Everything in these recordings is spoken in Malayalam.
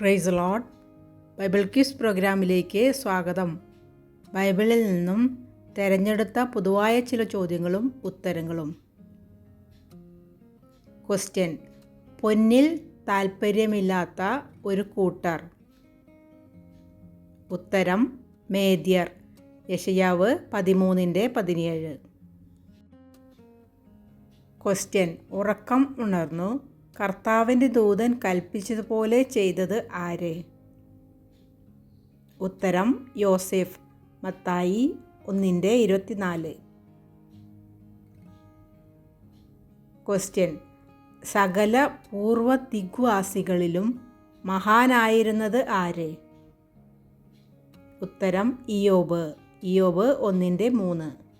പ്രൈസ് ലോഡ് ബൈബിൾ ക്വിസ് പ്രോഗ്രാമിലേക്ക് സ്വാഗതം. ബൈബിളിൽ നിന്നും തിരഞ്ഞെടുത്ത പൊതുവായ ചില ചോദ്യങ്ങളും ഉത്തരങ്ങളും. ക്വസ്റ്റ്യൻ പൊന്നിൽ താൽപ്പര്യമില്ലാത്ത ഒരു കൂട്ടർ. ഉത്തരം മേദ്യർ. യശയാവ് പതിമൂന്നിന്റെ പതിനേഴ്. ക്വസ്റ്റ്യൻ ഉറക്കം ഉണർന്നു. കർത്താവിന്റെ ദൂതൻ കൽപ്പിച്ചതുപോലെ ചെയ്തത് ആര്? ഉത്തരം യോസെഫ് മത്തായി ഒന്നിന്റെ ഇരുപത്തിനാല്. ക്വസ്റ്റ്യൻ സകല പൂർവ ദിഗ്വാസികളിലും മഹാനായിരുന്നത് ആര്? ഉത്തരം ഇയോബ് ഇയോബ് ഒന്നിന്റെ മൂന്ന്.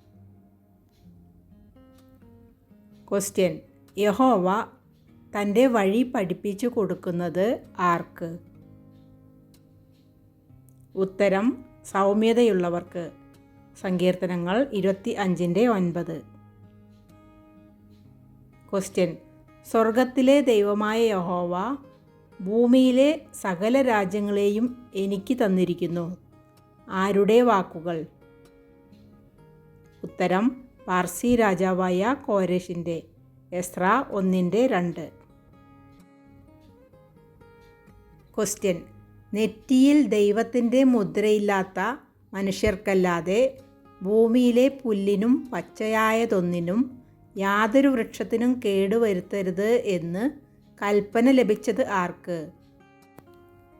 ക്വസ്റ്റ്യൻ യഹോവ തന്റെ വഴി പഠിപ്പിച്ചു കൊടുക്കുന്നത് ആർക്ക്? ഉത്തരം സൗമ്യതയുള്ളവർക്ക്. സങ്കീർത്തനങ്ങൾ ഇരുപത്തി അഞ്ചിന്റെ ഒൻപത്. ക്വസ്റ്റ്യൻ സ്വർഗത്തിലെ ദൈവമായ യഹോവ ഭൂമിയിലെ സകല രാജ്യങ്ങളെയും എനിക്ക് തന്നിരിക്കുന്നു. ആരുടെ വാക്കുകൾ? ഉത്തരം പാർസി രാജാവായ കോരേഷിന്റെ. എസ്ര ഒന്നിന്റെ രണ്ട്. ക്വസ്റ്റ്യൻ നെറ്റിയിൽ ദൈവത്തിന്റെ മുദ്രയില്ലാത്ത മനുഷ്യർക്കല്ലാതെ ഭൂമിയിലെ പുല്ലിനും പച്ചയായതൊന്നിനും യാതൊരു വൃക്ഷത്തിനും കേടുവരുത്തരുത് എന്ന് കൽപ്പന ലഭിച്ചത് ആർക്ക്?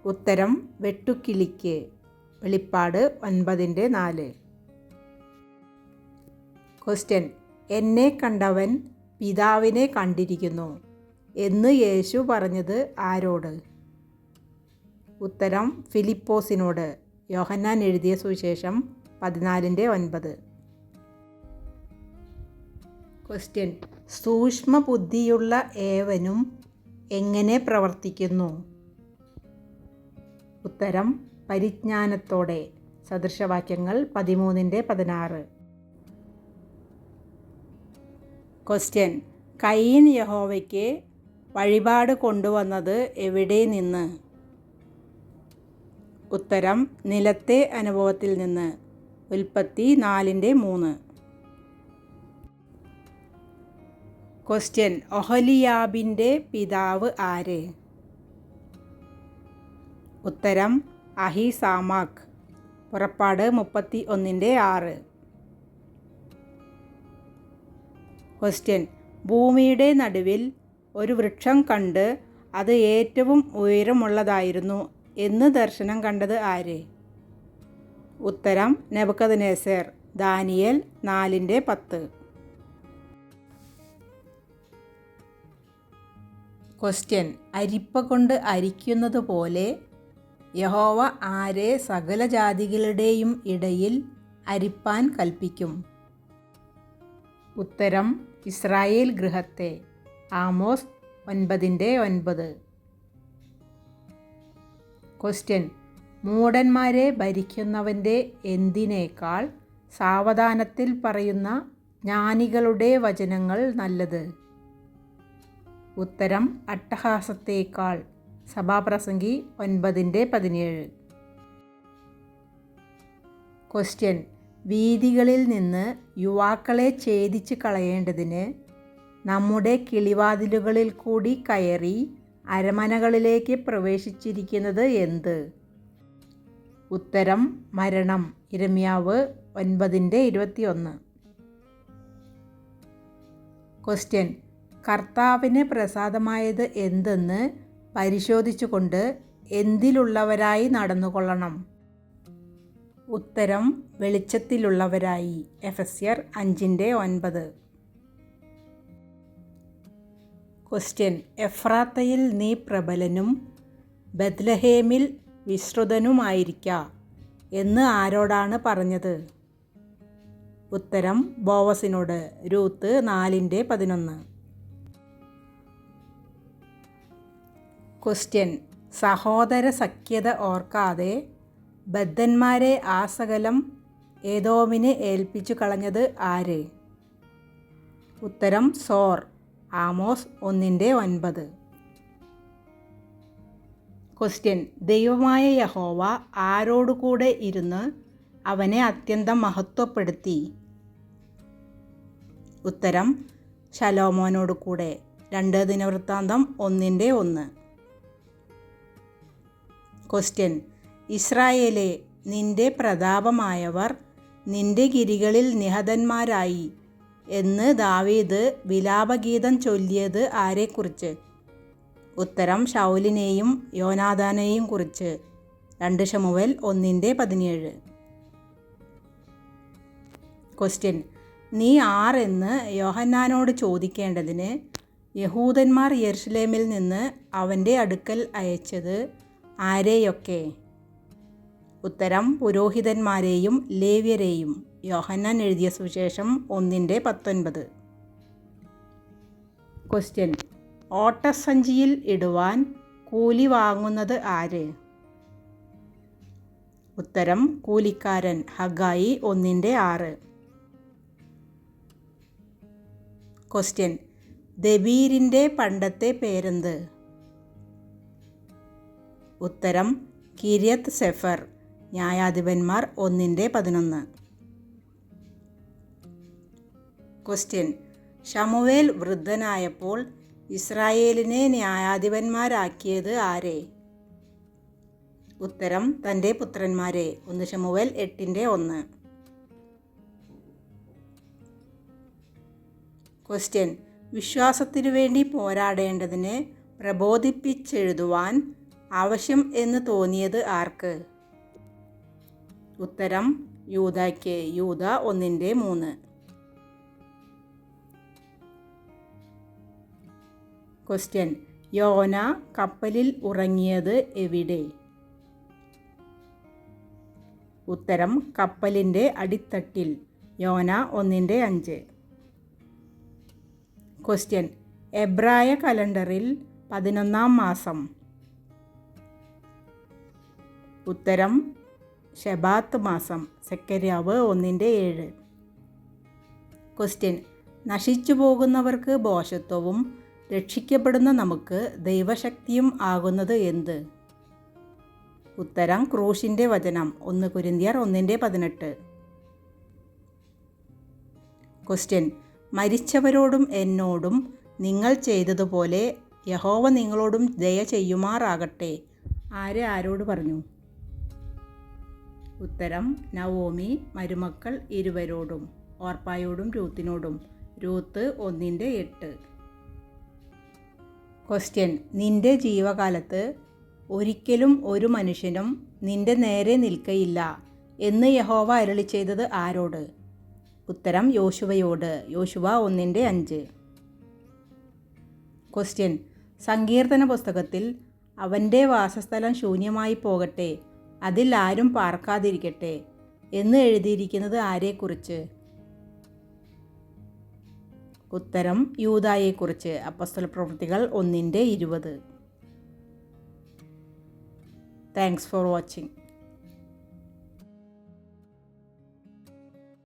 ഉത്തരം വെട്ടുക്കിളിക്ക്. വെളിപ്പാട് ഒൻപതിന്റെ നാല്. ക്വസ്റ്റ്യൻ എന്നെ കണ്ടവൻ പിതാവിനെ കണ്ടിരിക്കുന്നു എന്ന് യേശു പറഞ്ഞത് ആരോട്? ഉത്തരം ഫിലിപ്പോസിനോട്. യോഹന്നാൻ എഴുതിയ സുവിശേഷം പതിനാലിന്റെ ഒൻപത്. ക്വസ്റ്റ്യൻ സൂക്ഷ്മ ബുദ്ധിയുള്ള ഏവനും എങ്ങനെ പ്രവർത്തിക്കുന്നു? ഉത്തരം പരിജ്ഞാനത്തോടെ. സദൃശവാക്യങ്ങൾ പതിമൂന്നിന്റെ പതിനാറ്. ക്വസ്റ്റ്യൻ കയ്യൻ യഹോവയ്ക്ക് വഴിപാട് കൊണ്ടുവന്നത് എവിടെ നിന്ന്? ഉത്തരം നിലത്തെ അനുഭവത്തിൽ നിന്ന്. ഉൽപ്പത്തി നാലിന്റെ മൂന്ന്. ക്വസ്റ്റ്യൻ ഒഹലിയാബിന്റെ പിതാവ് ആര്? ഉത്തരം അഹി സാമാക്. പുറപ്പാട് മുപ്പത്തി ഒന്നിന്റെ ആറ്. ക്വസ്റ്റ്യൻ ഭൂമിയുടെ നടുവിൽ ഒരു വൃക്ഷം കണ്ട് അത് ഏറ്റവും ഉയരമുള്ളതായിരുന്നു എന്ന് ദർശനം കണ്ടത് ആര്? ഉത്തരം നെബക്കദ്നേസർ ദാനിയൽ നാലിന്റെ പത്ത്. ക്വസ്റ്റ്യൻ. അരിപ്പ കൊണ്ട് അരിക്കുന്നത് പോലെ യഹോവ ആരെ സകല ജാതികളുടെയും ഇടയിൽ അരിപ്പാൻ കൽപ്പിക്കും? ഉത്തരം ഇസ്രായേൽ ഗൃഹത്തെ. ആമോസ് ഒൻപതിന്റെ ഒൻപത്. ക്വസ്റ്റ്യൻ. മൂടന്മാരെ ഭരിക്കുന്നവന്റെ എന്തിനേക്കാൾ സാവധാനത്തിൽ പറയുന്ന ജ്ഞാനികളുടെ വചനങ്ങൾ നല്ലത്? ഉത്തരം അട്ടഹാസത്തേക്കാൾ. സഭാപ്രസംഗി ഒൻപതിന്റെ പതിനേഴ്. ക്വസ്റ്റ്യൻ. വീതികളിൽ നിന്ന് യുവാക്കളെ ഛേദിച്ച് കളയേണ്ടതിന് നമ്മുടെ കിളിവാതിലുകളിൽ കൂടി കയറി അരമനകളിലേക്ക് പ്രവേശിച്ചിരിക്കുന്നത് എന്ത്? ഉത്തരം മരണം. ഇരമ്യാവ് ഒൻപതിന്റെ ഇരുപത്തിയൊന്ന്. ക്വസ്റ്റ്യൻ. കർത്താവിന് പ്രസാദമായത് എന്തെന്ന് പരിശോധിച്ചുകൊണ്ട് എന്തിലുള്ളവരായി നടന്നുകൊള്ളണം? ഉത്തരം വെളിച്ചത്തിലുള്ളവരായി. എഫസ്യർ അഞ്ചിന്റെ ഒൻപത്. ക്വസ്റ്റ്യൻ എഫ്രാത്തയിൽ നീ പ്രബലനും ബദ്ലഹേമിൽ വിശ്രുതനുമായിരിക്ക എന്ന് ആരോടാണ് പറഞ്ഞത്? ഉത്തരം ബോവസിനോട് രൂത്ത് നാലിന്റെ പതിനൊന്ന്. ക്വസ്റ്റ്യൻ സഹോദര സഖ്യത ഓർക്കാതെ ബദ്ധന്മാരെ ആസകലം ഏതോമിന് ഏൽപ്പിച്ചു കളഞ്ഞത് ആര്? ഉത്തരം സോർ. ആമോസ് ഒന്നിന്റെ ഒൻപത്. ക്വസ്റ്റ്യൻ ദൈവമായ യഹോവ ആരോടുകൂടെ ഇരുന്ന് അവനെ അത്യന്തം മഹത്വപ്പെടുത്തി? ഉത്തരം ശലോമോനോട് കൂടെ. രണ്ട് ദിനവൃത്താന്തം ഒന്നിന്റെ ഒന്ന്. ക്വസ്റ്റ്യൻ ഇസ്രായേലെ നിന്റെ പ്രതാപമായവർ നിന്റെ ഗിരികളിൽ നിഹതന്മാരായി. എന്ന് ദാവീദ് വിലാപഗീതം ചൊല്ലിയത് ആരെക്കുറിച്ച്? ഉത്തരം ഷൗലിനെയും യോനാദാനെയും കുറിച്ച്. രണ്ട് ഷമുവൽ ഒന്നിന്റെ പതിനേഴ്. ക്വസ്റ്റ്യൻ. നീ ആരെന്ന് യോഹന്നാനോട് ചോദിക്കേണ്ടതിന് യഹൂദന്മാർ യെർഷലേമിൽ നിന്ന് അവന്റെ അടുക്കൽ അയച്ചത് ആരെയൊക്കെ? ഉത്തരം പുരോഹിതന്മാരെയും ലേവ്യരെയും. യോഹന്നാൻ എഴുതിയ സുവിശേഷം ഒന്നിന്റെ പത്തൊൻപത്. ക്വസ്റ്റ്യൻ ഓട്ടസഞ്ചിയിൽ ഇടുവാൻ കൂലി വാങ്ങുന്നത് ആര്? ഉത്തരം കൂലിക്കാരൻ ഹഗായി ഒന്നിന്റെ ആറ്. ക്വസ്റ്റ്യൻ ദബീരിന്റെ പണ്ടത്തെ പേരെന്ത്? ഉത്തരം കിര്യത്ത് സെഫർ ന്യായാധിപന്മാർ ഒന്നിന്റെ പതിനൊന്ന്. ക്വസ്റ്റ്യൻ. ഷമുവേൽ വൃദ്ധനായപ്പോൾ ഇസ്രായേലിനെ ന്യായാധിപന്മാരാക്കിയത് ആരെ? ഉത്തരം തന്റെ പുത്രന്മാരെ. ഒന്ന് ഷമുവേൽ എട്ടിന്റെ ഒന്ന്. ക്വസ്റ്റ്യൻ. വിശ്വാസത്തിനു വേണ്ടി പോരാടേണ്ടതിനെ പ്രബോധിപ്പിച്ചെഴുതുവാൻ ആവശ്യം എന്ന് തോന്നിയത് ആർക്ക്? ഉത്തരം യൂതയ്ക്ക് യൂത ഒന്നിന്റെ മൂന്ന്. ക്വസ്റ്റ്യൻ യോന കപ്പലിൽ ഉറങ്ങിയത് എവിടെ? ഉത്തരം കപ്പലിന്റെ അടിത്തട്ടിൽ. യോന ഒന്നിന്റെ അഞ്ച്. ക്വസ്റ്റ്യൻ എബ്രായ കലണ്ടറിൽ പതിനൊന്നാം മാസം. ഉത്തരം ഷെബാത്ത് മാസം. സെക്കരിയാവ് ഒന്നിന്റെ ഏഴ്. ക്വസ്റ്റ്യൻ നശിച്ചു പോകുന്നവർക്ക് ബോഷത്വവും രക്ഷിക്കപ്പെടുന്ന നമുക്ക് ദൈവശക്തിയും ആകുന്നത് എന്ത്? ഉത്തരം ക്രൂശിന്റെ വചനം ഒന്ന് കുരിന്തിയർ ഒന്നിന്റെ പതിനെട്ട്. ക്വസ്റ്റ്യൻ മരിച്ചവരോടും എന്നോടും നിങ്ങൾ ചെയ്തതുപോലെ യഹോവ നിങ്ങളോടും ദയ ചെയ്യുമാറാകട്ടെ. ആര് ആരോട് പറഞ്ഞു? ഉത്തരം നവോമി മരുമക്കൾ ഇരുവരോടും ഓർപ്പായോടും രൂത്തിനോടും. രൂത്ത് ഒന്നിന്റെ എട്ട്. ക്വസ്റ്റ്യൻ നിന്റെ ജീവകാലത്ത് ഒരിക്കലും ഒരു മനുഷ്യനും നിന്റെ നേരെ നിൽക്കയില്ല എന്ന് യഹോവ അരളി ചെയ്തത് ആരോട്? ഉത്തരം യോശുവയോട്. യോശുവ ഒന്നിന്റെ അഞ്ച്. ക്വസ്റ്റ്യൻ സങ്കീർത്തന പുസ്തകത്തിൽ അവന്റെ വാസസ്ഥലം ശൂന്യമായി പോകട്ടെ അതിൽ ആരും പാർക്കാതിരിക്കട്ടെ എന്ന് എഴുതിയിരിക്കുന്നത് ആരെക്കുറിച്ച്? ഉത്തരം യൂതായെക്കുറിച്ച് അപ്പസ്തല പ്രവൃത്തികൾ ഒന്നിന്റെ ഇരുപത്. Thanks for watching